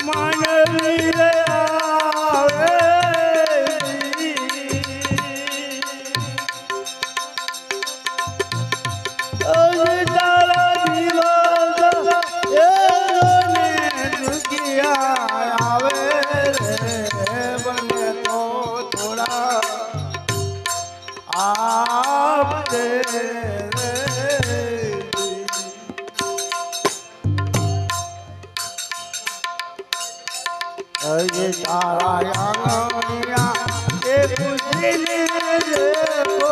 Mine. મારા અંગિયા એ પૂછીને રે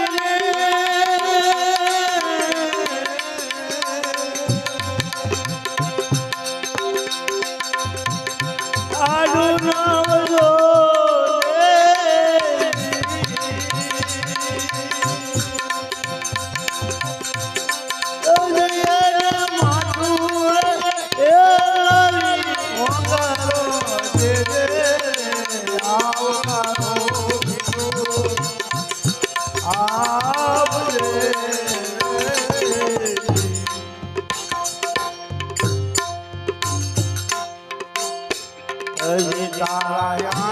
તારા